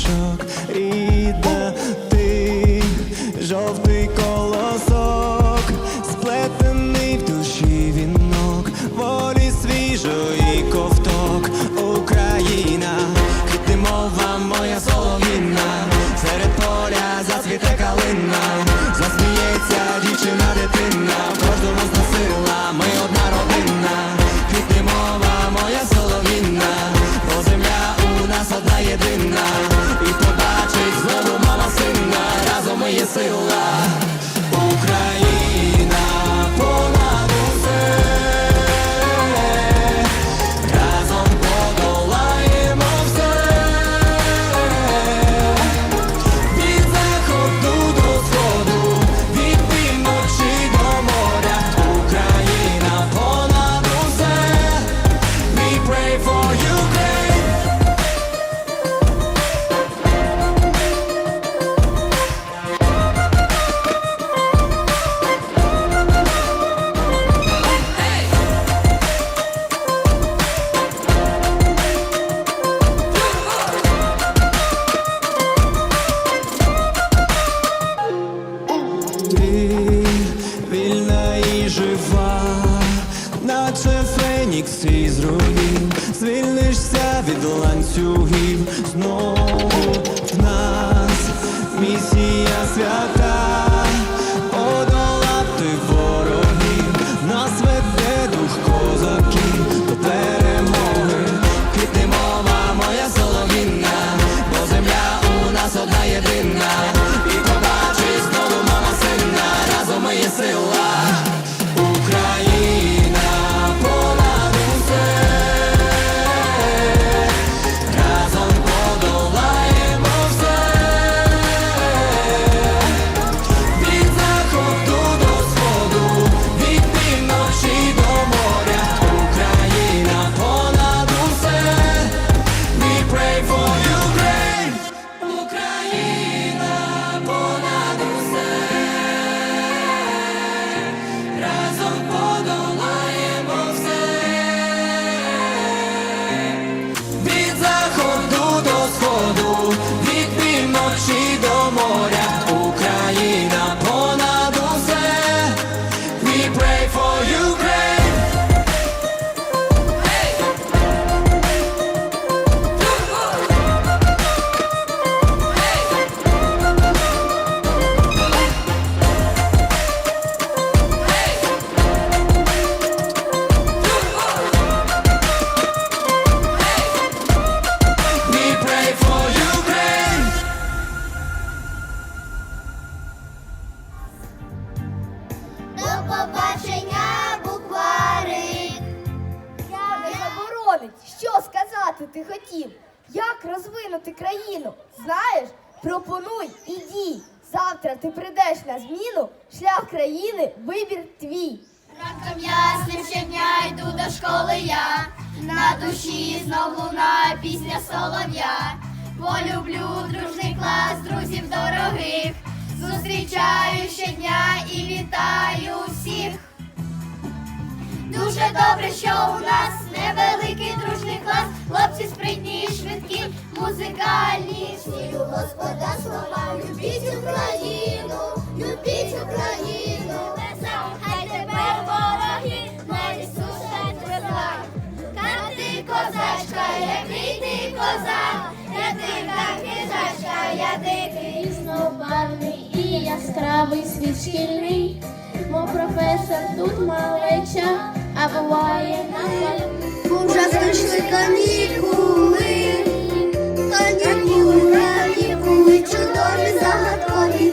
пташок, рідна ти, жовтий колосок, сплетений в душі вінок, волі свіжої фенікс із руїн, звільнишся від ланцюгів. Знову в нас місія свята, ти хотів? Як розвинути країну? Знаєш, пропонуй і. Завтра ти прийдеш на зміну, шлях країни, вибір твій. Ранком ясним щодня йду до школи я. На душі знов лунає пісня солов'я. Полюблю дружний клас, друзів дорогих. Зустрічаю щодня і вітаю всіх. Дуже добре, що у нас клас, хлопці спритні, і швидкі, музикальні. Чую Господа слова, любіть Україну, любіть Україну. Хай тепер вороги на Ісуса тверда. Та ти козачка, який ти козак, я дика хижачка, я дикий. Різнобарвний і яскравий світ шкільний, мов професор тут малеча, а буває на. Уже прийшли канікули, канікули, канікули, чудові загадкові,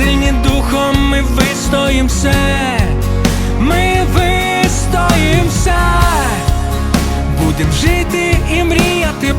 сильні духом ми вистоїм ми вистоїм все, будем жити і мріяти